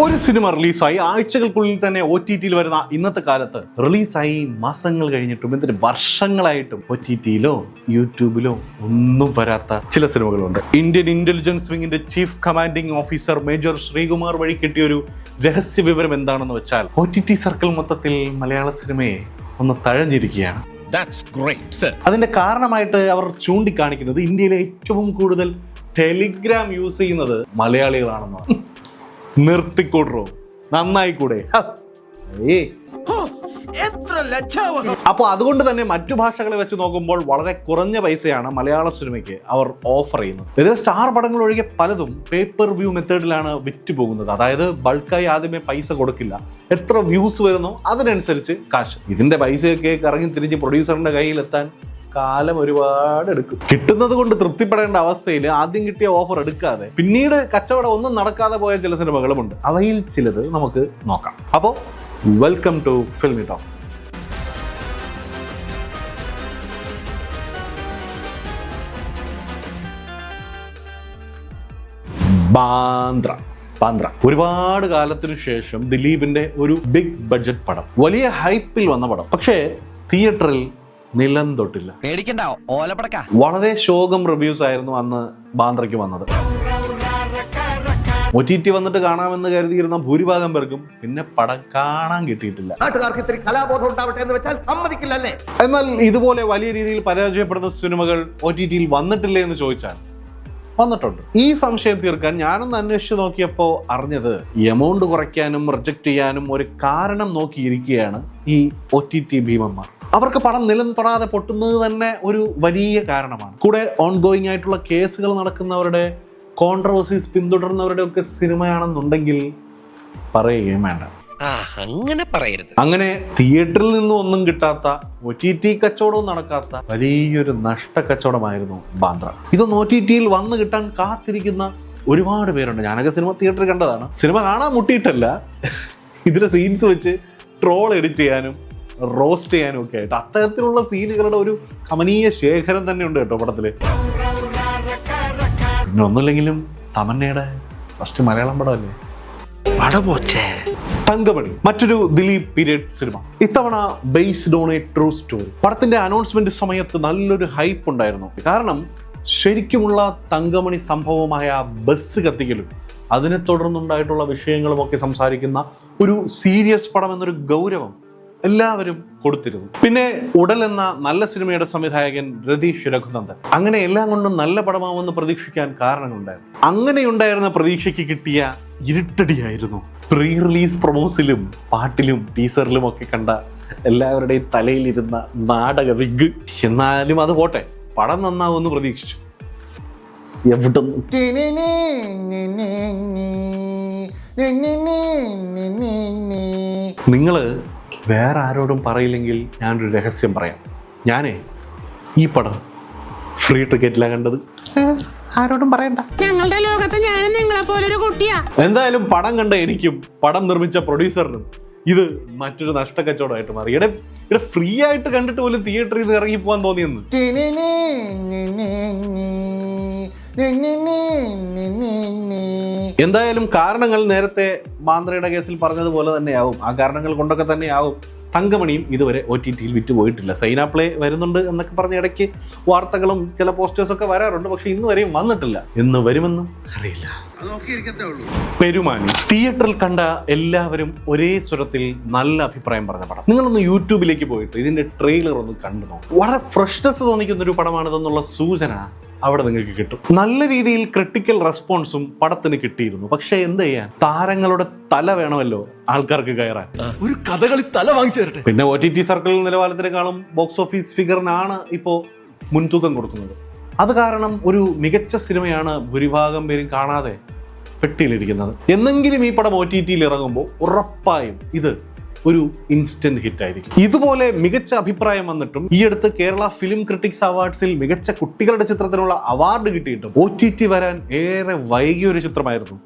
ഒരു സിനിമ റിലീസായി. ആഴ്ചകൾക്കുള്ളിൽ തന്നെ ഒ ടി ടിയിൽ വരുന്ന ഇന്നത്തെ കാലത്ത് റിലീസായി മാസങ്ങൾ കഴിഞ്ഞിട്ടും എന്തിന് വർഷങ്ങളായിട്ടും ഒ ടി ടിയിലോ യൂട്യൂബിലോ ഒന്നും വരാത്ത ചില സിനിമകളുണ്ട്. Indian intelligence വിങ്ങിന്റെ chief commanding officer major Sreekumar വഴി കിട്ടിയ ഒരു രഹസ്യ വിവരം എന്താണെന്ന് വെച്ചാൽ ഒ ടി ടി സർക്കിൾ മൊത്തത്തിൽ മലയാള സിനിമയെ ഒന്ന് തഴഞ്ഞിരിക്കുകയാണ്. അതിന്റെ കാരണമായിട്ട് അവർ ചൂണ്ടിക്കാണിക്കുന്നത് ഇന്ത്യയിലെ ഏറ്റവും കൂടുതൽ ടെലിഗ്രാം യൂസ് ചെയ്യുന്നത് മലയാളികളാണെന്നോ നിർത്തിക്കൂടറോ. നന്നായി കൂടെ അപ്പോൾ അതുകൊണ്ട് തന്നെ മറ്റു ഭാഷകളെ വെച്ച് നോക്കുമ്പോൾ വളരെ കുറഞ്ഞ പൈസയാണ് മലയാള സിനിമയ്ക്ക് അവർ ഓഫർ ചെയ്യുന്നത്. ഇതിൽ സ്റ്റാർ പടങ്ങൾ ഒഴികെ പലതും പേപ്പർ വ്യൂ മെത്തേഡിലാണ് വിറ്റ് പോകുന്നത് അതായത് ബൾക്കായി ആദ്യമേ പൈസ കൊടുക്കില്ല. എത്ര വ്യൂസ് വരുന്നോ അതിനനുസരിച്ച് കാശ്. ഇതിന്റെ പൈസയൊക്കെ കറങ്ങി തിരിഞ്ഞ് പ്രൊഡ്യൂസറിന്റെ കയ്യിലെത്താൻ കാലം ഒരുപാട് എടുക്കും. കിട്ടുന്നത് കൊണ്ട് തൃപ്തിപ്പെടേണ്ട അവസ്ഥയിൽ ആദ്യം കിട്ടിയ ഓഫർ എടുക്കാതെ പിന്നീട് കച്ചവടം ഒന്നും നടക്കാതെ പോയ ചില സിനിമകളും ഉണ്ട്. അവയിൽ ചിലത് നമുക്ക് നോക്കാം. അപ്പോൾ welcome to filmy talks Bandra Bandra. ഒരുപാട് കാലത്തിനു ശേഷം ദിലീപിന്റെ ഒരു ബിഗ് ബഡ്ജറ്റ് പടം. വലിയ ഹൈപ്പിൽ വന്ന പടം. പക്ഷേ തിയേറ്ററിൽ നിലം തൊട്ടില്ല. പേടിക്കണ്ട ഓലപ്പടക്ക. വളരെ ശോകം റിവ്യൂസ് ആയിരുന്നു അന്ന് ബാന്ദ്രയ്ക്ക് വന്നത്. ഒ ടി ടി വന്നിട്ട് കാണാമെന്ന് കരുതിയിരുന്ന ഭൂരിഭാഗം പേർക്കും പിന്നെ പടം കാണാൻ കിട്ടിയിട്ടില്ല. നാട്ടുകാർക്ക് ഇത്തിരി കലാബോധം ഉണ്ടാവട്ടെ എന്ന് വെച്ചാൽ സമ്മതിക്കില്ലല്ലേ? എന്നാൽ ഇതുപോലെ വലിയ രീതിയിൽ പരാജയപ്പെടുന്ന സിനിമകൾ ഒ ടി ടിയിൽ വന്നിട്ടില്ലേ എന്ന് ചോദിച്ചാൽ വന്നിട്ടുണ്ട്. ഈ സംശയം തീർക്കാൻ ഞാനൊന്ന് അന്വേഷിച്ച് നോക്കിയപ്പോൾ അറിഞ്ഞത് എമൗണ്ട് കുറയ്ക്കാനും റിജക്ട് ചെയ്യാനും ഒരു കാരണം നോക്കിയിരിക്കുകയാണ് ഈ ഒ ടി ടി ഭീമന്മാർ. അവർക്ക് പണം നിലം തൊടാതെ പൊട്ടുന്നത് തന്നെ ഒരു വലിയ കാരണമാണ്. കൂടെ ഓൺ ഗോയിങ് ആയിട്ടുള്ള കേസുകൾ നടക്കുന്നവരുടെ കോൺട്രവേഴ്സീസ് പിന്തുടരുന്നവരുടെ ഒക്കെ സിനിമയാണെന്നുണ്ടെങ്കിൽ പറയുകയും വേണ്ട. അങ്ങനെ പറയരുത്. അങ്ങനെ തിയേറ്ററിൽ നിന്നും ഒന്നും കിട്ടാത്ത ഒ ടി ടി കച്ചവടവും നടക്കാത്ത വലിയൊരു നഷ്ട കച്ചവടമായിരുന്നു ബാന്ദ്ര. ഇതൊന്ന് ഒ ടി ടിയിൽ വന്ന് കിട്ടാൻ കാത്തിരിക്കുന്ന ഒരുപാട് പേരുണ്ട്. ഞാനൊക്കെ സിനിമ തിയേറ്ററിൽ കണ്ടതാണ്. സിനിമ കാണാൻ മുട്ടിയിട്ടല്ല. ഇതിലെ സീൻസ് വെച്ച് ട്രോൾ എഡിറ്റ് ചെയ്യാനും റോസ്റ്റ് ചെയ്യാനും ഒക്കെ ആയിട്ട്. അത്തരത്തിലുള്ള സീനുകളുടെ ഒരു കമനീയ ശേഖരം തന്നെ ഉണ്ട് കേട്ടോ പടത്തിൽ. പിന്നെ ഒന്നുമില്ലെങ്കിലും തമന്നയുടെ ഫസ്റ്റ് മലയാളം പടമല്ലേ? തങ്കമണി മറ്റൊരു ദിലീപ് പീരിയഡ് സിനിമ. ഇത്തവണ based on a true story പടത്തിന്റെ അനൗൺസ്മെന്റ് സമയത്ത് നല്ലൊരു ഹൈപ്പ് ഉണ്ടായിരുന്നു. കാരണം ശരിക്കുമുള്ള തങ്കമണി സംഭവമായ ബസ് കത്തിക്കലും അതിനെ തുടർന്നുണ്ടായിട്ടുള്ള വിഷയങ്ങളും ഒക്കെ സംസാരിക്കുന്ന ഒരു സീരിയസ് പടം എന്നൊരു ഗൗരവം എല്ലാവരും കൊടുത്തിരുന്നു. പിന്നെ ഉടൽ എന്ന നല്ല സിനിമയുടെ സംവിധായകൻ രതീഷ് രഘുനന്ദൻ. അങ്ങനെ എല്ലാം കൊണ്ടും നല്ല പടമാവുമെന്ന് പ്രതീക്ഷിക്കാൻ കാരണങ്ങളുണ്ടായിരുന്നു. അങ്ങനെയുണ്ടായിരുന്ന പ്രതീക്ഷയ്ക്ക് കിട്ടിയ ഇരുട്ടടിയായിരുന്നു. പ്രീ റിലീസ് പ്രൊമോസിലും പാട്ടിലും ടീസറിലും ഒക്കെ കണ്ട എല്ലാവരുടെയും തലയിലിരുന്ന നാടക വിഗ്. എന്നാലും അത് പോട്ടെ പടം നന്നാവുമെന്ന് പ്രതീക്ഷിച്ചു. നിങ്ങൾ വേറെ ആരോടും പറയില്ലെങ്കിൽ ഞാനൊരു രഹസ്യം പറയാം. ഞാനേ ഈ പടം ഫ്രീ ടിക്കറ്റിലാണ് കണ്ടത്. ആരോടും പറയണ്ട. ഞങ്ങളുടെ ലോകത്ത് ഞാനും നിങ്ങളെ പോലൊരു കുട്ടിയാ. എന്തായാലും പടം കണ്ട എനിക്കും പടം നിർമ്മിച്ച പ്രൊഡ്യൂസറിനും ഇത് മറ്റൊരു നഷ്ടക്കച്ചവടമായിട്ട് മാറി. ഇവിടെ ഇവിടെ ഫ്രീ ആയിട്ട് കണ്ടിട്ട് പോലും തിയേറ്ററിൽ നിന്ന് ഇറങ്ങി പോകാൻ തോന്നിയെന്ന്. എന്തായാലും കാരണങ്ങൾ നേരത്തെ മാന്ത്രയുടെ കേസിൽ പറഞ്ഞതുപോലെ തന്നെയാവും. ആ കാരണങ്ങൾ കൊണ്ടൊക്കെ തന്നെയാവും. തങ്കമണിയും ഇതുവരെ ഒ ടി ടിയിൽ വിറ്റ് പോയിട്ടില്ല സൈന പ്ലേ വരുന്നുണ്ട് എന്നൊക്കെ പറഞ്ഞ ഇടയ്ക്ക് വാർത്തകളും ചില പോസ്റ്റേഴ്സൊക്കെ വരാറുണ്ട്. പക്ഷെ ഇന്നുവരെയും വന്നിട്ടില്ല. എന്ന് വരുമെന്നും അറിയില്ല. പെരുമാനി. തിയേറ്ററിൽ കണ്ട എല്ലാവരും ഒരേ സ്വരത്തിൽ നല്ല അഭിപ്രായം പറഞ്ഞ പടം. നിങ്ങളൊന്ന് യൂട്യൂബിലേക്ക് പോയിട്ട് ഇതിന്റെ ട്രെയിലർ ഒന്ന് കണ്ടു നോക്കും. വളരെ ഫ്രഷ്നെസ് തോന്നിക്കുന്ന ഒരു പടമാണിതെന്നുള്ള സൂചന അവിടെ നിങ്ങൾക്ക് കിട്ടും. നല്ല രീതിയിൽ ക്രിട്ടിക്കൽ റെസ്പോൺസും പടത്തിന് കിട്ടിയിരുന്നു. പക്ഷെ എന്ത് ചെയ്യാൻ? താരങ്ങളുടെ തല വേണമല്ലോ ആൾക്കാർക്ക് കയറാൻ. ഒരു കഥകളി തല വാങ്ങിച്ചു തരട്ടെ. പിന്നെ ഒ ടി ടി സർക്കിൾ നിലവാരത്തിനേക്കാളും ബോക്സ് ഓഫീസ് ഫിഗറിനാണ് ഇപ്പോൾ മുൻതൂക്കം കൊടുക്കുന്നത്. അത് കാരണം ഒരു മികച്ച സിനിമയാണ് ഭൂരിഭാഗം പേരും കാണാതെ പെട്ടിയിലിരിക്കുന്നത്. എന്നെങ്കിലും ഈ പടം ഒ ടി ടിയിൽ ഇറങ്ങുമ്പോൾ ഉറപ്പായും ഇത് ഒരു ഇൻസ്റ്റന്റ് ഹിറ്റ് ആയിരിക്കും ഇതുപോലെ മികച്ച അഭിപ്രായം വന്നിട്ടും ഈ അടുത്ത് കേരള ഫിലിം ക്രിറ്റിക്സ് അവാർഡ്സിൽ മികച്ച കുട്ടികളുടെ ചിത്രത്തിനുള്ള അവാർഡ് കിട്ടിയിട്ടും ഒ ടി ടി വരാൻ ഏറെ വൈകിയ ഒരു ചിത്രമായിരുന്നു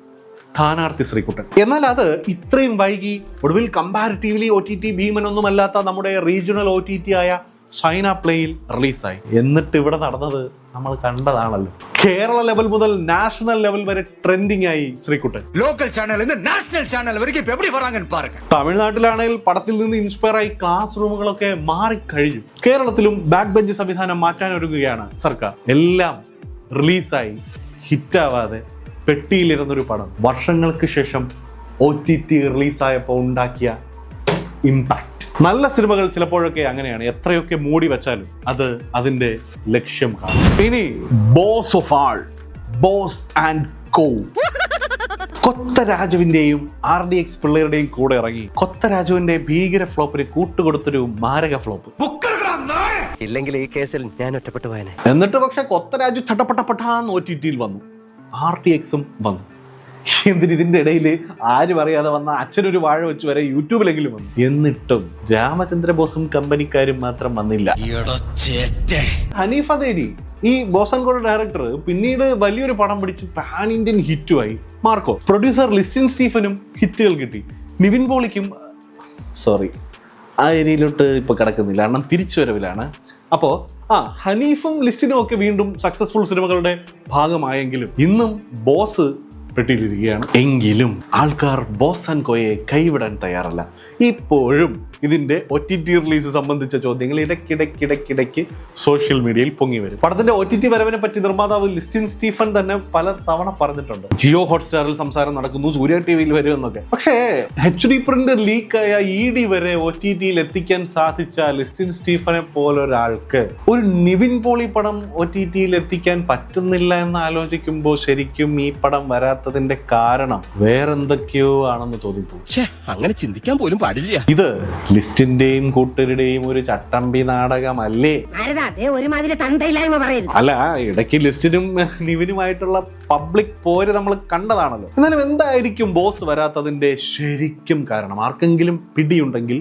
സ്ഥാനാർത്ഥി ശ്രീകുട്ടൻ. എന്നാൽ അത് ഇത്രയും വൈകി ഒടുവിൽ കമ്പാരിറ്റീവ്ലി ഒ ടി ടി ഭീമനൊന്നുമല്ലാത്ത നമ്മുടെ റീജിയണൽ ഒ ടി ടി ആയ ചൈന പ്ലേയിൽ റിലീസായി. എന്നിട്ട് ഇവിടെ നടന്നത് നമ്മൾ കണ്ടതാണല്ലോ. കേരള ലെവൽ മുതൽ നാഷണൽ ലെവൽ വരെ ട്രെൻഡിങ് ആയി Sreekuttan local channel national channel തമിഴ്നാട്ടിലാണെങ്കിൽ പടത്തിൽ നിന്ന് ഇൻസ്പയർ ആയി ക്ലാസ് റൂമുകളൊക്കെ മാറിക്കഴിഞ്ഞു. കേരളത്തിലും ബാക്ക് ബെഞ്ച് സംവിധാനം മാറ്റാൻ ഒരുങ്ങുകയാണ് സർക്കാർ. എല്ലാം റിലീസായി. ഹിറ്റാവാതെ പെട്ടിയിലിരുന്നൊരു പടം. വർഷങ്ങൾക്ക് ശേഷം ഒ ടി റിലീസായപ്പോൾ ഉണ്ടാക്കിയ ഇമ്പാക്ട് നല്ല സിനിമകൾ ചിലപ്പോഴൊക്കെ അങ്ങനെയാണ്. എത്രയൊക്കെ മൂടി വെച്ചാലും അത് അതിന്റെ ലക്ഷ്യം കാണും. ഇനി boss of all boss and co. Kotha രാജുവിന്റെയും R D X പിള്ളേരുടെയും കൂടെ ഇറങ്ങി കൊത്ത രാജുവിന്റെ ഭീകര ഫ്ലോപ്പിന് കൂട്ടുകൊടുത്തൊരു മാരക ഫ്ലോപ്പ്. ഇല്ലെങ്കിൽ ഈ കേസിൽ ഞാൻ ഒറ്റപ്പെട്ടു പോയനെ. എന്നിട്ട് പക്ഷെ കൊത്ത രാജു ചട്ടപ്പെട്ടപ്പെട്ടാന്ന് ഒ ടി ടിയിൽ വന്നു. ആർ ടി എക്സും വന്നു. എന്തിന് ഇതിന്റെ ഇടയിൽ ആരും അറിയാതെ വന്ന അച്ഛനൊരു വാഴ വെച്ച് വരെ യൂട്യൂബിലെങ്കിലും വന്നു. എന്നിട്ടും രാമചന്ദ്ര ബോസും കമ്പനിക്കാരും മാത്രം വന്നില്ല. ഹനീഫ ദേരി ഈ ബോസൻകോട് ഡയറക്ടർ പിന്നീട് വലിയൊരു പടം പിടിച്ച് പാൻ ഇന്ത്യൻ ഹിറ്റുമായി മാർക്കോ പ്രൊഡ്യൂസർ ലിസ്റ്റിൻ സ്റ്റീഫനും ഹിറ്റുകൾ കിട്ടി. നിവിൻ പോളിക്കും സോറി ആ ഏരിയയിലോട്ട് ഇപ്പൊ കിടക്കുന്നില്ല. കാരണം തിരിച്ചു വരവിലാണ്. അപ്പോ ആ ഹനീഫും ലിസ്റ്റിനും ഒക്കെ വീണ്ടും സക്സസ്ഫുൾ സിനിമകളുടെ ഭാഗമായെങ്കിലും ഇന്നും ബോസ് പെട്ടിയിലിരിക്കുകയാണ് എങ്കിലും ആൾക്കാർ ബോസ് ആൻഡ് കോയെ കൈവിടാൻ തയ്യാറല്ല. ഇപ്പോഴും ഇതിന്റെ ഒ ടി ടി റിലീസ് സംബന്ധിച്ച ചോദ്യങ്ങൾ ഇടയ്ക്കിടയ്ക്കിടയ്ക്കിടയ്ക്ക് സോഷ്യൽ മീഡിയയിൽ പൊങ്ങി വരും. പടത്തിന്റെ ഒ ടി ടി വരവിനെ പറ്റി നിർമ്മാതാവ് ലിസ്റ്റിൻ സ്റ്റീഫൻ തന്നെ പല തവണ പറഞ്ഞിട്ടുണ്ട്. ജിയോ ഹോട്ട്സ്റ്റാറിൽ സംസാരം നടക്കുന്നു സൂര്യ ടി വിയിൽ വരും എന്നൊക്കെ. പക്ഷേ എച്ച് ഡി പ്രിന്റ് ലീക്കായ ഇ ഡി വരെ ഒ ടി ടിയിൽ എത്തിക്കാൻ സാധിച്ച ലിസ്റ്റിൻ സ്റ്റീഫനെ പോലെ ഒരാൾക്ക് ഒരു നിവിൻ പോളി പടം ഒ ടി ടിയിൽ എത്തിക്കാൻ പറ്റുന്നില്ല എന്ന് ആലോചിക്കുമ്പോൾ ശരിക്കും ഈ പടം വരാത്തതിന്റെ കാരണം വേറെന്തൊക്കെയോ ആണെന്ന് തോന്നിപ്പോ അങ്ങനെ ചിന്തിക്കാൻ പോലും പാടില്ല. ഇത് ലിസ്റ്റിന്റെയും കൂട്ടരുടെയും ഒരു ചട്ടമ്പി നാടകമല്ലേ? അല്ല ഇടയ്ക്ക് ലിസ്റ്റിനും നിവിനുമായിട്ടുള്ള പബ്ലിക് പോര് നമ്മൾ കണ്ടതാണല്ലോ. എന്നാലും എന്തായിരിക്കും ബോസ് വരാത്തതിന്റെ ശരിക്കും കാരണം? ആർക്കെങ്കിലും പിടിയുണ്ടെങ്കിൽ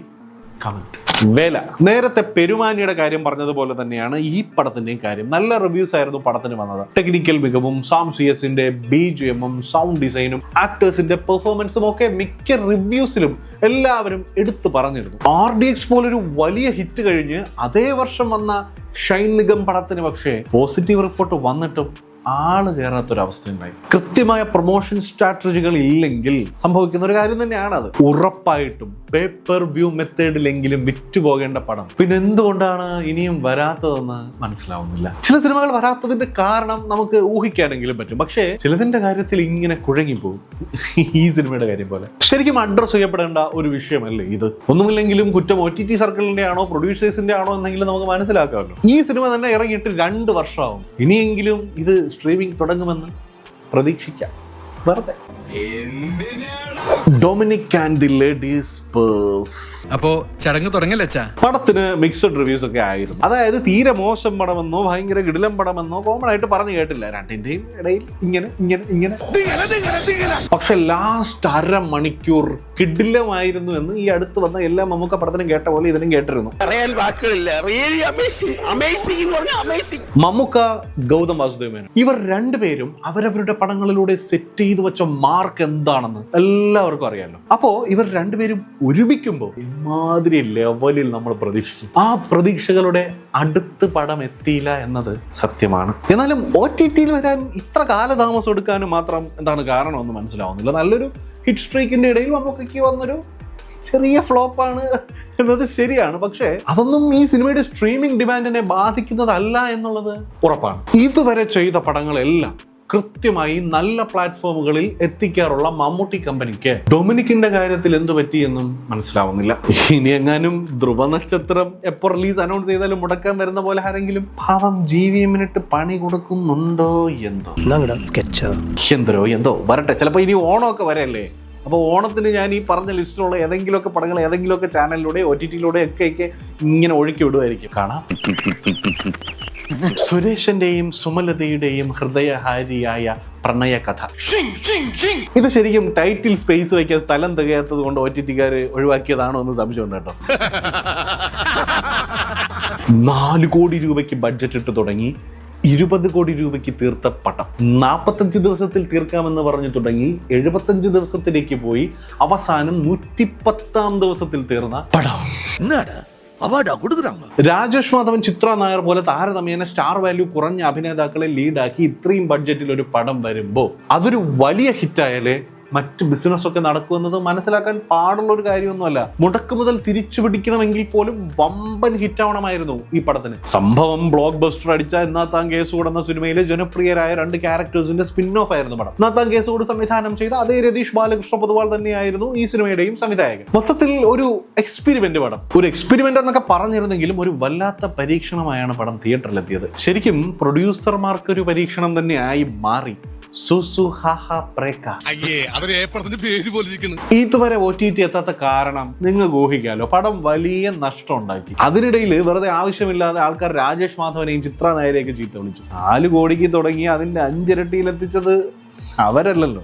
കമന്റ് വേല. നേരത്തെ പെരുമാനിയുടെ കാര്യം പറഞ്ഞതുപോലെ തന്നെയാണ് ഈ പടത്തിന്റെയും കാര്യം. നല്ല റിവ്യൂസ് ആയിരുന്നു പടത്തിന് വന്നത്. ടെക്നിക്കൽ മികവും സാം സി എസിന്റെ ബി ജി എമ്മും സൗണ്ട് ഡിസൈനും ആക്ടേഴ്സിന്റെ പെർഫോമൻസും ഒക്കെ മിക്ക റിവ്യൂസിലും എല്ലാവരും എടുത്തു പറഞ്ഞിരുന്നു. ആർ ഡി എക്സ് പോലൊരു വലിയ ഹിറ്റ് കഴിഞ്ഞ് അതേ വർഷം വന്ന ഷൈൻ നിഗം പടത്തിന് പക്ഷേ പോസിറ്റീവ് റിപ്പോർട്ട് വന്നിട്ടും ആൾ കയറാത്തൊരവസ്ഥയുണ്ടായി. കൃത്യമായ പ്രൊമോഷൻ സ്ട്രാറ്റജികൾ ഇല്ലെങ്കിൽ സംഭവിക്കുന്ന ഒരു കാര്യം തന്നെയാണ് അത് ഉറപ്പായിട്ടും പേപ്പർ വ്യൂ മെത്തേഡിലെങ്കിലും വിറ്റുപോകേണ്ട പടം പിന്നെ എന്തുകൊണ്ടാണ് ഇനിയും വരാത്തതെന്ന് മനസ്സിലാവുന്നില്ല. ചില സിനിമകൾ വരാത്തതിന്റെ കാരണം നമുക്ക് ഊഹിക്കാനെങ്കിലും പറ്റും. പക്ഷേ ചിലതിന്റെ കാര്യത്തിൽ ഇങ്ങനെ കുഴങ്ങി പോകും ഈ സിനിമയുടെ കാര്യം പോലെ. ശരിക്കും അഡ്രസ് ചെയ്യപ്പെടേണ്ട ഒരു വിഷയമല്ലേ ഇത്? ഒന്നുമില്ലെങ്കിലും കുറ്റം ഒ ടി ടി സർക്കിളിന്റെ ആണോ പ്രൊഡ്യൂസേഴ്സിന്റെ ആണോ എന്നെങ്കിലും നമുക്ക് മനസ്സിലാക്കാമല്ലോ. ഈ സിനിമ തന്നെ ഇറങ്ങിയിട്ട് രണ്ട് വർഷമാവും. ഇനിയെങ്കിലും ഇത് സ്ട്രീമിംഗ് തുടങ്ങുമെന്ന് പ്രതീക്ഷിക്കാം. വെറുതെ. Dominic and the ladies purse അപ്പോ ചടങ്ങ് തുടങ്ങല്ലേ പടത്തിന് മിക്സഡ് റിവ്യൂസ് ഒക്കെ ആയിരുന്നു. അതായത് തീരെ മോശം പടമെന്നോ ഭയങ്കര കിടിലം പടമെന്നോ കോമൺ ആയിട്ട് പറഞ്ഞു കേട്ടില്ല. രണ്ടിന്റെയും ഇടയിൽ ഇങ്ങനെ ഇങ്ങനെ ഇങ്ങനെ. പക്ഷെ ലാസ്റ്റ് അര മണിക്കൂർ കിടിലമായിരുന്നു എന്ന് ഈ അടുത്ത് വന്ന എല്ലാ മമ്മൂക്ക പടത്തിനും കേട്ട പോലെ ഇതിനും കേട്ടിരുന്നു. പറയാൻ വാക്കുകളില്ല. റിയലി അമേസിംഗ് അമേസിംഗ് എന്ന് പറഞ്ഞാൽ അമേസിംഗ് മമ്മൂക്ക ഗൗതം വാസുദേവൻ. ഇവർ രണ്ടുപേരും അവരവരുടെ പടങ്ങളിലൂടെ സെറ്റ് ചെയ്തു വെച്ച മാർക്ക് എന്താണെന്ന് എല്ലാവർക്കും അറിയാമല്ലോ അപ്പോ ഇവർ രണ്ടുപേരും ഒരുമിക്കുമ്പോൾ ഇമാതിരി ലെവലിൽ നമ്മൾ പ്രതീക്ഷിക്കും. ആ പ്രതീക്ഷകളുടെ അടുത്ത് പടം എത്തിയില്ല എന്നത് സത്യമാണ്. എന്നാലും ഒ ടി ടിയിൽ വരാൻ ഇത്ര കാലതാമസം എടുക്കാനും മാത്രം എന്താണ് കാരണം കാരണമെന്ന് മനസ്സിലാവുന്നില്ല. നല്ലൊരു ഹിറ്റ് സ്ട്രീക്കിന്റെ ഇടയിൽ മമ്മൂക്കയ്ക്ക് വന്നൊരു ചെറിയ ഫ്ലോപ്പാണ് എന്നത് ശരിയാണ്. പക്ഷേ അതൊന്നും ഈ സിനിമയുടെ സ്ട്രീമിംഗ് ഡിമാൻഡിനെ ബാധിക്കുന്നതല്ല എന്നുള്ളത് ഉറപ്പാണ്. ഇതുവരെ ചെയ്ത പടങ്ങളെല്ലാം കൃത്യമായി നല്ല പ്ലാറ്റ്ഫോമുകളിൽ എത്തിക്കാറുള്ള മമ്മൂട്ടി കമ്പനിക്ക് ഡൊമിനിക്കിന്റെ കാര്യത്തിൽ എന്തു പറ്റിയെന്നും മനസ്സിലാവുന്നില്ല. ഇനി എങ്ങാനും ധ്രുവ നക്ഷത്രം എപ്പോൾ റിലീസ് അനൗൺസ് ചെയ്താലും മുടക്കാൻ വരുന്ന പോലെ ആരെങ്കിലും പാവം ജി വി എമ്മിനിട്ട് പണി കൊടുക്കുന്നുണ്ടോ എന്തോ? എന്തോ എന്തോ. വരട്ടെ ചിലപ്പോൾ ഇനി ഓണമൊക്കെ വരല്ലേ അപ്പോൾ ഓണത്തിന് ഞാൻ ഈ പറഞ്ഞ ലിസ്റ്റിലുള്ള ഏതെങ്കിലുമൊക്കെ പടങ്ങൾ ഏതെങ്കിലുമൊക്കെ ചാനലിലൂടെ ഒ ടി ടിയിലൂടെ ഒക്കെ ഒക്കെ ഇങ്ങനെ ഒഴുക്കി വിടുമായിരിക്കും കാണാം. സുരേഷിന്റെയും സുമലതയുടെയും ഹൃദയഹാരിയായ പ്രണയ കഥ ഇത് ശരിക്കും ടൈറ്റിൽ സ്പേസ് വയ്ക്കാൻ സ്ഥലം തികയാത്തത് കൊണ്ട് ഒ ടി ടിക്കാർ ഒഴിവാക്കിയതാണോ എന്ന് സംശയമുണ്ട് കേട്ടോ. നാല് കോടി രൂപയ്ക്ക് ബഡ്ജറ്റ് ഇട്ട് തുടങ്ങി ഇരുപത് കോടി രൂപയ്ക്ക് തീർത്ത പടം. നാൽപ്പത്തഞ്ച് ദിവസത്തിൽ തീർക്കാമെന്ന് പറഞ്ഞു തുടങ്ങി എഴുപത്തഞ്ച് ദിവസത്തിലേക്ക് പോയി അവസാനം നൂറ്റിപ്പത്താം ദിവസത്തിൽ തീർന്ന പടം. அவார்டா கொடுக்குறாங்க രാജേഷ് മാധവൻ ചിത്ര നായർ പോലെ താരതമ്യേന സ്റ്റാർ വാല്യൂ കുറഞ്ഞ അഭിനേതാക്കളെ ലീഡാക്കി ഇത്രയും ബഡ്ജറ്റിൽ ഒരു പടം വരുമ്പോൾ അതൊരു വലിയ ഹിറ്റായാലേ മറ്റ് ബിസിനസ്സൊക്കെ നടക്കുമെന്നത് മനസ്സിലാക്കാൻ പാടുള്ള ഒരു കാര്യമൊന്നുമല്ല. മുടക്ക് മുതൽ തിരിച്ചു പിടിക്കണമെങ്കിൽ പോലും വമ്പൻ ഹിറ്റ് ആവണമായിരുന്നു ഈ പടത്തിന്. സംഭവം ബ്ലോക്ക് ബസ്റ്റർ അടിച്ച എന്നാത്താൻ കേസ് എന്ന സിനിമയിലെ ജനപ്രിയരായ രണ്ട് ക്യാരക്ടേഴ്സിന്റെ സ്പിൻ ഓഫ് ആയിരുന്നു പടം. എന്നാത്താൻ കൂടെ സംവിധാനം ചെയ്ത അതേ രതീഷ് ബാലകൃഷ്ണ പൊതുവാൾ തന്നെയായിരുന്നു ഈ സിനിമയുടെയും സംവിധായകൻ. മൊത്തത്തിൽ ഒരു എക്സ്പെരിമെന്റ് പടം. ഒരു എക്സ്പെരിമെന്റ് എന്നൊക്കെ പറഞ്ഞിരുന്നെങ്കിലും ഒരു വല്ലാത്ത പരീക്ഷണമായാണ് പടം തിയേറ്ററിലെത്തിയത് ശരിക്കും പ്രൊഡ്യൂസർമാർക്ക് ഒരു പരീക്ഷണം തന്നെയായി മാറി. ഇതുവരെ ഒ ടി ടി എത്താത്ത കാരണം നിങ്ങൾ ഊഹിക്കാലോ പടം വലിയ നഷ്ടം ഉണ്ടാക്കി അതിനിടയിൽ വെറുതെ ആവശ്യമില്ലാതെ ആൾക്കാർ രാജേഷ് മാധവനെയും ചിത്ര നായരെയൊക്കെ ചീത്ത വിളിച്ചു. നാല് കോടിക്ക് തുടങ്ങി അതിന്റെ അഞ്ചിരട്ടിയിൽ എത്തിച്ചത് അവരല്ലല്ലോ.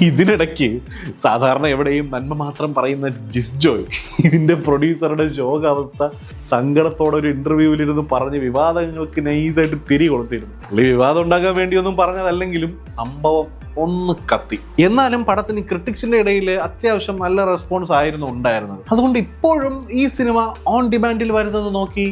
ഇതിനിടയ്ക്ക് സാധാരണ എവിടെയും നന്മ മാത്രം പറയുന്ന ജിസ് ജോയ് ഇതിന്റെ പ്രൊഡ്യൂസറുടെ ശോകാവസ്ഥ സങ്കടത്തോടെ ഒരു ഇന്റർവ്യൂവിലിരുന്ന് പറഞ്ഞ് വിവാദങ്ങൾക്ക് നൈസായിട്ട് തിരി കൊടുത്തിരുന്നു പുള്ളി വിവാദം ഉണ്ടാക്കാൻ വേണ്ടിയൊന്നും പറഞ്ഞതല്ലെങ്കിലും സംഭവം ഒന്ന് കത്തി. എന്നാലും പടത്തിന് ക്രിട്ടിക്സിന്റെ ഇടയിൽ അത്യാവശ്യം നല്ല റെസ്പോൺസ് ആയിരുന്നു ഉണ്ടായിരുന്നത്. അതുകൊണ്ട് ഇപ്പോഴും ഈ സിനിമ ഓൺ ഡിമാൻഡിൽ വരുന്നത് നോക്കി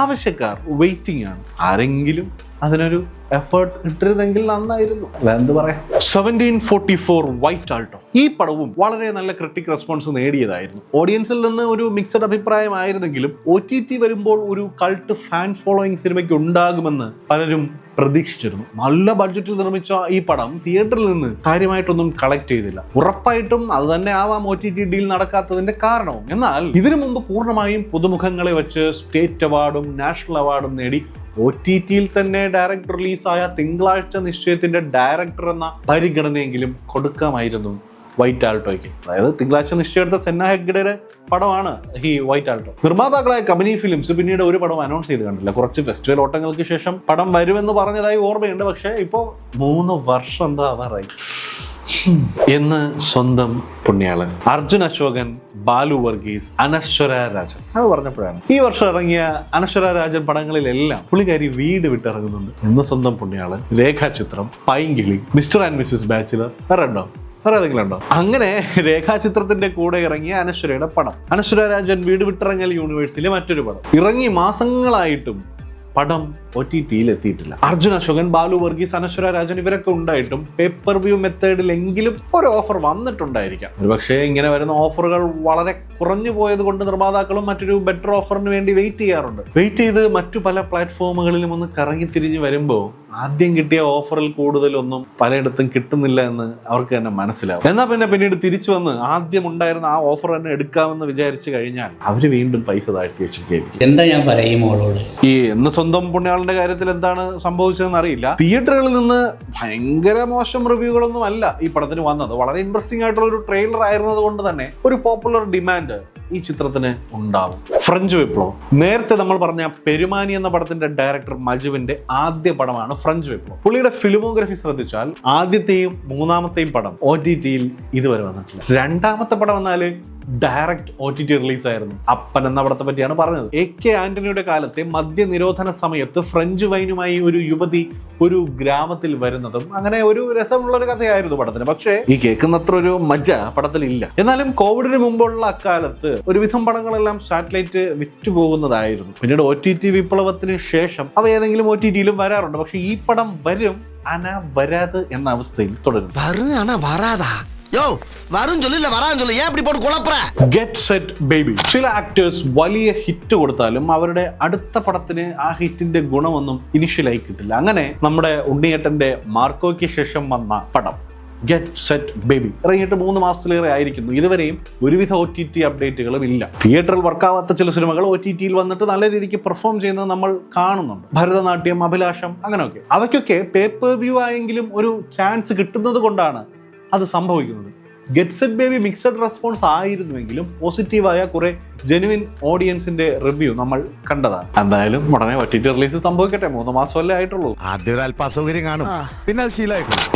ആവശ്യക്കാർ വെയിറ്റിംഗ് ആണ്. ആരെങ്കിലും അതിനൊരു എഫേർട്ട് ഇട്ടിരുന്നെങ്കിൽ നന്നായിരുന്നു. എന്ത് പറയാം? Seventeen forty four white Alto ഈ പടവും വളരെ നല്ല ക്രിട്ടിക് റെസ്പോൺസ് നേടിയതായിരുന്നു. ഓഡിയൻസിൽ നിന്ന് ഒരു മിക്സഡ് അഭിപ്രായമായിരുന്നെങ്കിലും ഒ ടി ടി വരുമ്പോൾ ഒരു കൾട്ട് ഫാൻ ഫോളോയിങ് സിനിമയ്ക്ക് ഉണ്ടാകുമെന്ന് പലരും പ്രതീക്ഷിച്ചിരുന്നു. നല്ല ബഡ്ജറ്റിൽ നിർമ്മിച്ച ഈ പടം തിയേറ്ററിൽ നിന്ന് കാര്യമായിട്ടൊന്നും കളക്ട് ചെയ്തില്ല. ഉറപ്പായിട്ടും അത് തന്നെ ആവാം ഒ ടി ടി ഡീൽ നടക്കാത്തതിന്റെ കാരണവും. എന്നാൽ ഇതിനു മുമ്പ് പൂർണമായും പുതുമുഖങ്ങളെ വെച്ച് സ്റ്റേറ്റ് അവാർഡും നാഷണൽ അവാർഡും നേടി ഒ ടി ടിയിൽ തന്നെ ഡയറക്ട് റിലീസായ തിങ്കളാഴ്ച നിശ്ചയത്തിന്റെ ഡയറക്ടർ എന്ന പരിഗണനയെങ്കിലും കൊടുക്കാമായിരുന്നു വൈറ്റ് ആൾട്ടോയ്ക്ക് അതായത് തിങ്കളാഴ്ച നിശ്ചയെടുത്ത സെന്ന ഹെഗ്ഡയുടെ പടമാണ് ഈ വൈറ്റ് ആൾട്ടോ നിർമ്മാതാക്കളായ കമ്പനി ഫിലിംസ് പിന്നീട് ഒരു പടം അനൗൺസ് ചെയ്ത് കണ്ടില്ല. കുറച്ച് ഫെസ്റ്റിവൽ ഓട്ടങ്ങൾക്ക് ശേഷം പടം വരുമെന്ന് പറഞ്ഞതായി ഓർമ്മയുണ്ട്. പക്ഷേ ഇപ്പോൾ മൂന്ന് വർഷം എന്താ ആവാറായി എന്ന് സ്വന്തം പുണ്യാളൻ. അർജുൻ അശോകൻ ബാലു വർഗീസ് അനശ്വര രാജൻ. അത് പറഞ്ഞപ്പോഴാണ്. ഈ വർഷം ഇറങ്ങിയ അനശ്വര രാജൻ പടങ്ങളിലെല്ലാം പുള്ളിക്കാരി വീട് വിട്ടിറങ്ങുന്നുണ്ട് Ennu Swantham Punyalan Rekhachithram Painkili Mr and Mrs Bachelor ഉണ്ടോ? വേറെ ഏതെങ്കിലും ഉണ്ടോ? അങ്ങനെ രേഖാചിത്രത്തിന്റെ കൂടെ ഇറങ്ങിയ അനശ്വരയുടെ പടം. അനശ്വര രാജൻ വീട് വിട്ടിറങ്ങൽ യൂണിവേഴ്സിലെ മറ്റൊരു പടം. ഇറങ്ങി മാസങ്ങളായിട്ടും പടം ഒ ടി ടിയിൽ എത്തിയിട്ടില്ല അർജുൻ അശോകൻ ബാലു വർഗീസ് അനശ്വര രാജൻ ഇവരൊക്കെ ഉണ്ടായിട്ടും പേപ്പർ വ്യൂ മെത്തേഡിലെങ്കിലും ഒരു ഓഫർ വന്നിട്ടുണ്ടായിരിക്കാം. ഒരുപക്ഷെ ഇങ്ങനെ വരുന്ന ഓഫറുകൾ വളരെ കുറഞ്ഞു പോയത് കൊണ്ട് നിർമ്മാതാക്കളും മറ്റൊരു ബെറ്റർ ഓഫറിന് വേണ്ടി വെയിറ്റ് ചെയ്യാറുണ്ട്. വെയിറ്റ് ചെയ്ത് മറ്റു പല പ്ലാറ്റ്ഫോമുകളിലും ഒന്ന് കറങ്ങി തിരിഞ്ഞ് വരുമ്പോൾ ആദ്യം കിട്ടിയ ഓഫറിൽ കൂടുതലൊന്നും പലയിടത്തും കിട്ടുന്നില്ല എന്ന് അവർക്ക് തന്നെ മനസ്സിലാവും. എന്നാൽ പിന്നെ പിന്നീട് തിരിച്ചു വന്ന് ആദ്യം ഉണ്ടായിരുന്ന ആ ഓഫർ തന്നെ എടുക്കാമെന്ന് വിചാരിച്ചു കഴിഞ്ഞാൽ അവർ വീണ്ടും പൈസ താഴ്ത്തി വെച്ചിരിക്കും എന്താ ഞാൻ പറയും മോളോട്? ഈ എന്ന് സ്വന്തം പുണ്യാളന്റെ കാര്യത്തിൽ എന്താണ് സംഭവിച്ചതെന്ന് അറിയില്ല. തിയേറ്ററുകളിൽ നിന്ന് ഭയങ്കര മോശം റിവ്യൂകളൊന്നും അല്ല ഈ പടത്തിന് വന്നത്. വളരെ ഇൻട്രസ്റ്റിംഗ് ആയിട്ടുള്ള ഒരു ട്രെയിലർ ആയിരുന്നത് കൊണ്ട് തന്നെ ഒരു പോപ്പുലർ ഡിമാൻഡ് ഈ ചിത്രത്തിന് ഉണ്ടാവും. ഫ്രഞ്ച് വിപ്ലവം. നേരത്തെ നമ്മൾ പറഞ്ഞ പെരുമാനി എന്ന പടത്തിന്റെ ഡയറക്ടർ മജുവിന്റെ ആദ്യ പടമാണ് ഫ്രഞ്ച് വിപ്ലവം. പുള്ളിയുടെ ഫിലിമോഗ്രഫി ശ്രദ്ധിച്ചാൽ ആദ്യത്തെയും മൂന്നാമത്തെയും പടം ഒ ടി ടിയിൽ ഇതുവരെ വന്നിട്ടില്ല. രണ്ടാമത്തെ പടം എന്നാൽ ഡയറക്റ്റ് ഒ ടി ടി റിലീസായിരുന്നു. അപ്പൻ എന്ന പടത്തെ പറ്റിയാണ് പറഞ്ഞത്. എ കെ ആന്റണിയുടെ കാലത്തെ മദ്യനിരോധന സമയത്ത് ഫ്രഞ്ച് വൈനുമായി ഒരു യുവതി ഒരു ഗ്രാമത്തിൽ വരുന്നതും അങ്ങനെ ഒരു രസമുള്ള ഒരു കഥയായിരുന്നു പടത്തിന്. പക്ഷേ ഈ കേൾക്കുന്നത്ര ഒരു മജ്ജ പടത്തിലില്ല. എന്നാലും കോവിഡിന് മുമ്പുള്ള അക്കാലത്ത് ഒരുവിധം പടങ്ങളെല്ലാം സാറ്റലൈറ്റ് വിറ്റുപോകുന്നതായിരുന്നു. പിന്നീട് ഒ ടി ടി വിപ്ലവത്തിന് ശേഷം അവ ഏതെങ്കിലും ഒ ടി ടിയിലും വരാറുണ്ട്. പക്ഷെ ഈ പടം വരും അന വരാത് എന്ന അവസ്ഥയിൽ തുടരും யோ வரும் சொல்லு இல்ல வரான்னு சொல்லு ஏன் இப்படி போட்டு குழப்புற ഗെറ്റ് സെറ്റ് ബേബി ചില ആക്ടേഴ്സ് വലിയ ഹിറ്റ് കൊടുത്താലും അവരുടെ അടുത്ത പടത്തിന് ആ ഹിറ്റിന്റെ ഗുണമൊന്നും ഇനിഷ്യലായി കിട്ടില്ല അങ്ങനെ നമ്മുടെ ഉണ്ണിയേട്ടന്റെ മാർക്കോയ്ക്ക് ശേഷം വന്ന പടം ഗെറ്റ് സെറ്റ് ബേബി ഇറങ്ങിയിട്ട് മൂന്ന് മാസത്തിലേറെ ആയിരിക്കുന്നു ഇതുവരെയും ഒരുവിധ ഒ ടി ടി അപ്ഡേറ്റുകളും ഇല്ല തിയേറ്ററിൽ വർക്കാവാത്ത ചില സിനിമകൾ ഒ ടി ടിയിൽ വന്നിട്ട് നല്ല രീതിക്ക് പെർഫോം ചെയ്യുന്നത് നമ്മൾ കാണുന്നുണ്ട് ഭരതനാട്യം അഭിലാഷം അങ്ങനെയൊക്കെ അവയ്ക്കൊക്കെ പേപ്പർ വ്യൂ ആയെങ്കിലും ഒരു ചാൻസ് കിട്ടുന്നത് കൊണ്ടാണ് അത് സംഭവിക്കുന്നത്. Get set baby mixed response ആയിരുന്നുവെങ്കിലും പോസിറ്റീവായ കുറെ ജെനുവിൻ ഓഡിയൻസിന്റെ റിവ്യൂ നമ്മൾ കണ്ടതാണ്. എന്തായാലും ഉടനെ ഒ ടി ടി റിലീസ് സംഭവിക്കട്ടെ. മൂന്ന് മാസമല്ലേ ആയിട്ടുള്ളൂ. ആദ്യം ഒരു അല്പ കാണും. പിന്നെ അത്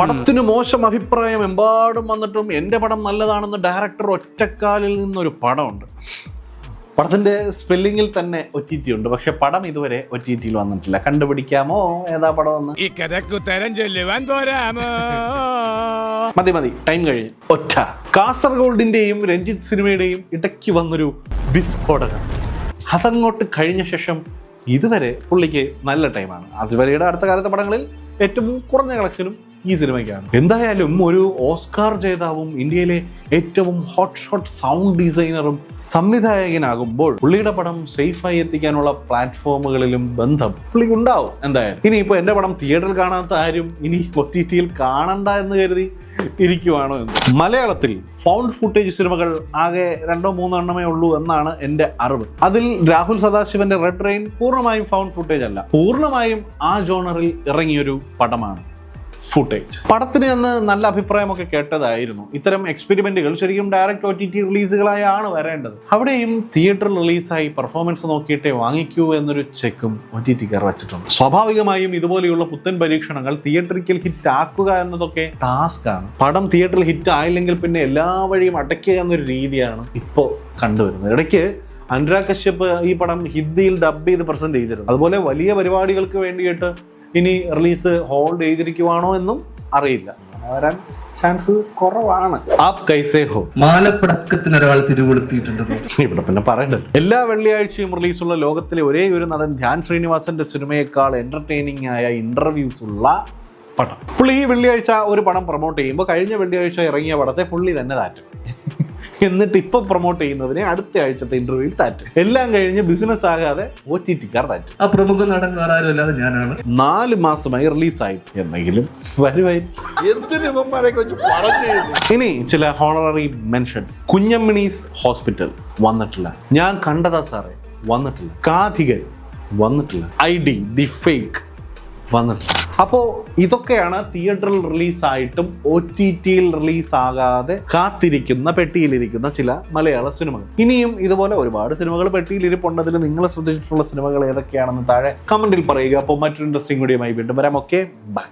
പടത്തിന് മോശം അഭിപ്രായം എമ്പാടും വന്നിട്ടും എന്റെ പടം നല്ലതാണെന്ന് ഡയറക്ടർ ഒറ്റക്കാലിൽ നിന്നൊരു പടമുണ്ട്. പടത്തിന്റെ സ്പെല്ലിങ്ങിൽ തന്നെ ഒ ടി ടി ഉണ്ട്. പക്ഷെ പടം ഇതുവരെ ഒ ടി ടിയിൽ വന്നിട്ടില്ല. കണ്ടുപിടിക്കാമോ? ഏതാ പടം എന്ന്? ഈ കഥക്കു തരം ചൊല്ലുവാൻ പോരാമോ? മതി മതി. ടൈം കഴിഞ്ഞു. ഒറ്റ. കാസർഗോൾഡിന്റെയും രഞ്ജിത്ത് സിനിമയുടെയും ഇടയ്ക്ക് വന്നൊരു വിസ്ഫോടനം. അതങ്ങോട്ട് കഴിഞ്ഞ ശേഷം ഇതുവരെ പുള്ളിക്ക് നല്ല ടൈമാണ് അസിവലിയുടെ അടുത്ത കാലത്തെ പടങ്ങളിൽ ഏറ്റവും കുറഞ്ഞ കളക്ഷനും ഈ സിനിമയ്ക്കാണ്. എന്തായാലും ഒരു ഓസ്കാർ ജേതാവും ഇന്ത്യയിലെ ഏറ്റവും ഹോട്ട് ഷോട്ട് സൗണ്ട് ഡിസൈനറും സംവിധായകനാകുമ്പോൾ പുള്ളിയുടെ പടം സേഫായി എത്തിക്കാനുള്ള പ്ലാറ്റ്ഫോമുകളിലും ബന്ധം പുള്ളിക്ക് ഉണ്ടാവും എന്തായാലും. ഇനി ഇപ്പോൾ എന്റെ പടം തിയേറ്ററിൽ കാണാത്ത ആരും ഇനി ഒ ടി ടിയിൽ കാണണ്ട എന്ന് കരുതി ഇരിക്കുവാണോ എന്ന്. മലയാളത്തിൽ ഫൗണ്ട് ഫുട്ടേജ് സിനിമകൾ ആകെ രണ്ടോ മൂന്നോ എണ്ണമേ ഉള്ളൂ എന്നാണ് എന്റെ അറിവ്. അതിൽ രാഹുൽ സദാശിവന്റെ റെഡ് ട്രെയിൻ പൂർണമായും ഫൗണ്ട് ഫുട്ടേജ് അല്ല. പൂർണമായും ആ ജോണറിൽ ഇറങ്ങിയൊരു പടമാണ്. ഫുട്ടേജ് പടത്തിന് അന്ന് നല്ല അഭിപ്രായമൊക്കെ കേട്ടതായിരുന്നു. ഇത്തരം എക്സ്പെരിമെന്റുകൾ ശരിക്കും ഡയറക്റ്റ് ഒ ടി ടി റിലീസുകളായാണ് വരേണ്ടത്. അവിടെയും തിയേറ്റർ റിലീസായി പെർഫോമൻസ് നോക്കിയിട്ടേ വാങ്ങിക്കൂ എന്നൊരു ചെക്കും ഒ ടി ടിക്കാർ വെച്ചിട്ടുണ്ട്. സ്വാഭാവികമായും ഇതുപോലെയുള്ള പുത്തൻ പരീക്ഷണങ്ങൾ തിയേറ്ററിക്കൽ ഹിറ്റ് ആക്കുക എന്നതൊക്കെ ടാസ്ക് ആണ്. പടം തിയേറ്ററിൽ ഹിറ്റ് ആയില്ലെങ്കിൽ പിന്നെ എല്ലാ വഴിയും അടയ്ക്കുക എന്നൊരു രീതിയാണ് ഇപ്പോൾ കണ്ടുവരുന്നത്. ഇടയ്ക്ക് അനുരാഗ് കശ്യപ് ഈ പടം ഹിന്ദിയിൽ ഡബ് ചെയ്ത് പ്രസന്റ് ചെയ്തിരുന്നു. അതുപോലെ വലിയ പരിപാടികൾക്ക് വേണ്ടിയിട്ട് ഇനി റിലീസ് ഹോൾഡ് ചെയ്തിരിക്കുവാണോ എന്നും അറിയില്ല. വരാൻ ചാൻസ് കുറവാണ്. ആപ് കൈസേ ഹോ. മാലപ്പടക്കത്തിന് ഒരാൾ തിരുകൊളുത്തിയിട്ടുണ്ട് ഇവിടെ പിന്നെ പറയണ്ട എല്ലാ വെള്ളിയാഴ്ചയും റിലീസുള്ള ലോകത്തിലെ ഒരേ ഒരു നടൻ ധ്യാൻ ശ്രീനിവാസന്റെ സിനിമയേക്കാൾ എന്റർടൈനിങ് ആയ ഇന്റർവ്യൂസ് ഉള്ള പടം. പുള്ളി ഈ വെള്ളിയാഴ്ച ഒരു പടം പ്രൊമോട്ട് ചെയ്യുമ്പോൾ കഴിഞ്ഞ വെള്ളിയാഴ്ച ഇറങ്ങിയ പടത്തെ പുള്ളി തന്നെ താറ്റും. എന്നിട്ട് ഇപ്പൊ പ്രൊമോട്ട് ചെയ്യുന്നതിനെ അടുത്ത ആഴ്ചത്തെ ഇന്റർവ്യൂവിൽ താറ്റും. എല്ലാം കഴിഞ്ഞ് ബിസിനസ് ആകാതെ ഒ ടി ടിക്കാർ താറ്റും. ആ പ്രമുഖ നടൻ വേറെ ആരും അല്ലാതെ ഞാനാണ്. നാല് മാസമായി റിലീസായി എന്നെങ്കിലും ഇനി ചില ഹോണററി മെൻഷൻസ് കുഞ്ഞമ്മിണീസ് ഹോസ്പിറ്റൽ വന്നിട്ടില്ല. ഞാൻ കണ്ടതാ സാറേ വന്നിട്ടില്ല. കാഥികൻ വന്നിട്ടില്ല. I D the fake. വന്നിട്ടില്ല അപ്പോൾ ഇതൊക്കെയാണ് തിയേറ്ററിൽ റിലീസായിട്ടും ഒ ടി ടിയിൽ റിലീസാകാതെ കാത്തിരിക്കുന്ന പെട്ടിയിലിരിക്കുന്ന ചില മലയാള സിനിമകൾ. ഇനിയും ഇതുപോലെ ഒരുപാട് സിനിമകൾ പെട്ടിയിലിരിപ്പുണ്ടതിൽ നിങ്ങൾ ശ്രദ്ധിച്ചിട്ടുള്ള സിനിമകൾ ഏതൊക്കെയാണെന്ന് താഴെ കമന്റിൽ പറയുക. അപ്പോൾ മറ്റൊരു ഇൻട്രസ്റ്റിംഗ് വീഡിയോയുമായി വീണ്ടും വരാം. Okay bye